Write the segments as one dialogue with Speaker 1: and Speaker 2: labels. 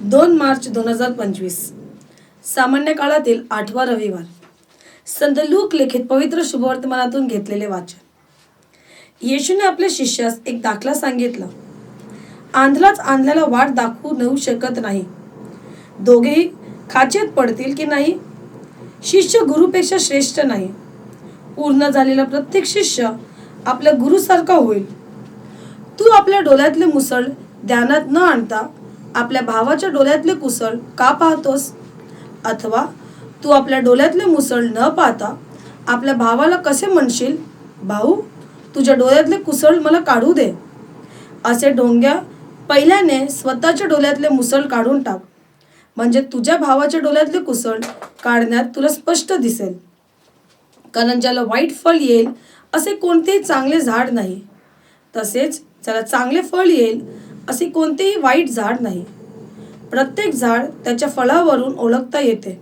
Speaker 1: दोन मार्च दोन हजार पंचवीस. सामान्य काळातील आठवा रविवार. संत लूक लिखित पवित्र शुभवर्तमानातून घेतलेले वाचन. येशूने आपल्या शिष्यास एक दाखला सांगितला. आंधलाच आंधल्याला वाट दाखवू नेऊ शकत नाही. दोघेही खाचेत पडतील की नाही? शिष्य गुरुपेक्षा श्रेष्ठ नाही. पूर्ण झालेला प्रत्येक शिष्य आपल्या गुरुसारखा होईल. तू आपल्या डोळ्यातले मुसळ ध्यानात न आणता आपल्या भावाच्या डोळ्यातले कुसळ का पाहतोस? अथवा तू आपल्या डोळ्यातले मुसळ न पाहता आपल्या भावाला कसे म्हणशील? भाऊ तुझ्या डोळ्यातले कुसळ मला काढू दे. असे ढोंग्या पहिल्याने स्वतःच्या डोळ्यातले मुसळ काढून टाक. म्हणजे तुझ्या भावाच्या डोळ्यातले कुसळ काढण्यात तुला स्पष्ट दिसेल. कारण ज्याला वाईट फळ येईल असे कोणतेही चांगले झाड नाही. तसेच ज्याला चांगले फळ येईल असे कोणतेही वाईट झाड नाही. प्रत्येक झाड त्याच्या फळावरून ओळखता येते.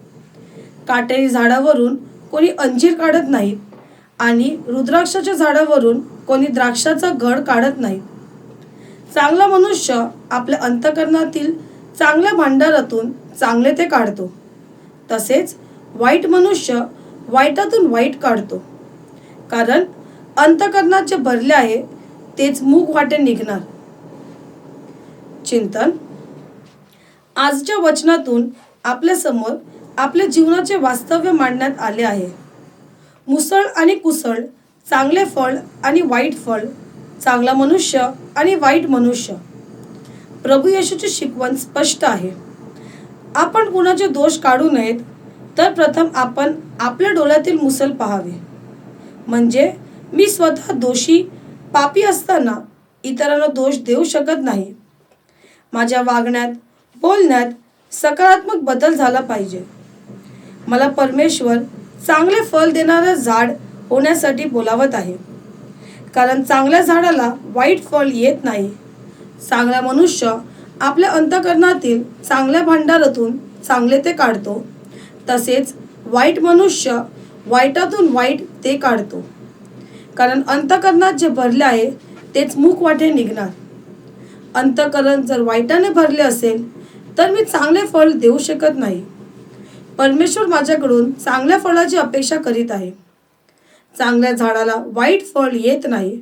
Speaker 1: काटेरी झाडावरून कोणी अंजीर काढत नाहीत आणि रुद्राक्षाच्या झाडावरून कोणी द्राक्षाचा घड काढत नाही. चांगला मनुष्य आपल्या अंतकरणातील चांगल्या भांडारातून चांगले ते काढतो. तसेच वाईट मनुष्य वाईटातून वाईट काढतो. कारण अंतकरणात जे भरले आहे तेच मूग वाटे निघणार. चिंतन. आजच्या वचनातून आपल्यासमोर आपल्या जीवनाचे वास्तव्य मांडण्यात आले आहे. मुसळ आणि कुसळ चांगले फळ आणि वाईट फळ चांगला मनुष्य आणि वाईट मनुष्य. प्रभू येशूची शिकवण स्पष्ट आहे. आपण कुणाचे दोष काढू नयेत तर प्रथम आपण आपल्या डोळ्यातील मुसल पाहावे. म्हणजे मी स्वतः दोषी पापी असताना इतरांना दोष देऊ शकत नाही. माझ्या वागण्यात बोलण्यात सकारात्मक बदल झाला पाहिजे. मला परमेश्वर चांगले फल देणारं झाड होण्यासाठी बोलावत आहे. कारण चांगल्या झाडाला वाईट फळ येत नाही. चांगला मनुष्य आपल्या अंतकरणातील चांगल्या भांडारातून चांगले ते काढतो. तसेच वाईट मनुष्य वाईटातून वाईट ते काढतो. कारण अंतकरणात जे भरले आहे तेच मुख वाटे निघणार. अंतकरण जर वाईटाने भरले असेल तर मी चांगले फळ देऊ शकत नाही. परमेश्वर माझ्याकडून चांगल्या फळाची अपेक्षा करीत आहे. चांगल्या झाडाला वाईट फळ येत नाही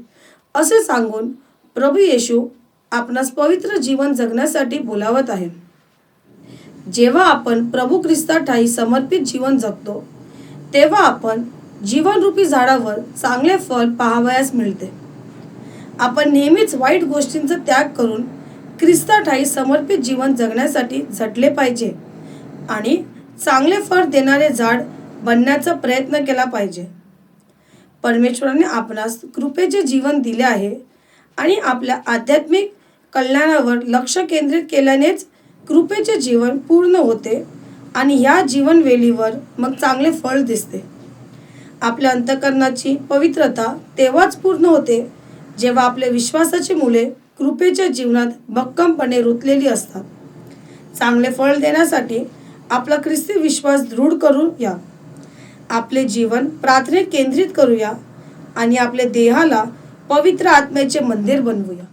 Speaker 1: असे सांगून प्रभू येशू आपणास पवित्र जीवन जगण्यासाठी बोलावत आहे. जेव्हा आपण प्रभू ख्रिस्ताठाई समर्पित जीवन जगतो तेव्हा आपण जीवनरूपी झाडावर चांगले फळ पाहावयास मिळते. आपण नेहमीच वाईट गोष्टींचा त्याग करून ख्रिस्ताठाई समर्पित जीवन जगण्यासाठी झटले पाहिजे आणि चांगले फळ देणारे झाड बनण्याचा प्रयत्न केला पाहिजे. परमेश्वराने आपणास कृपेचे जीवन दिले आहे आणि आपल्या आध्यात्मिक कल्याणावर लक्ष केंद्रित केल्यानेच कृपेचे जीवन पूर्ण होते आणि ह्या जीवनवेलीवर मग चांगले फळ दिसते. आपल्या अंतकरणाची पवित्रता तेव्हाच पूर्ण होते जेव्हा आपल्या विश्वासाची मुले कृपेच्या जीवनात भक्कमपणे रुतलेली असतात. चांगले फळ देण्यासाठी आपला ख्रिस्ती विश्वास दृढ करूया आपले जीवन प्रार्थनेत केंद्रित करूया आणि आपल्या देहाला पवित्र आत्म्याचे मंदिर बनवूया.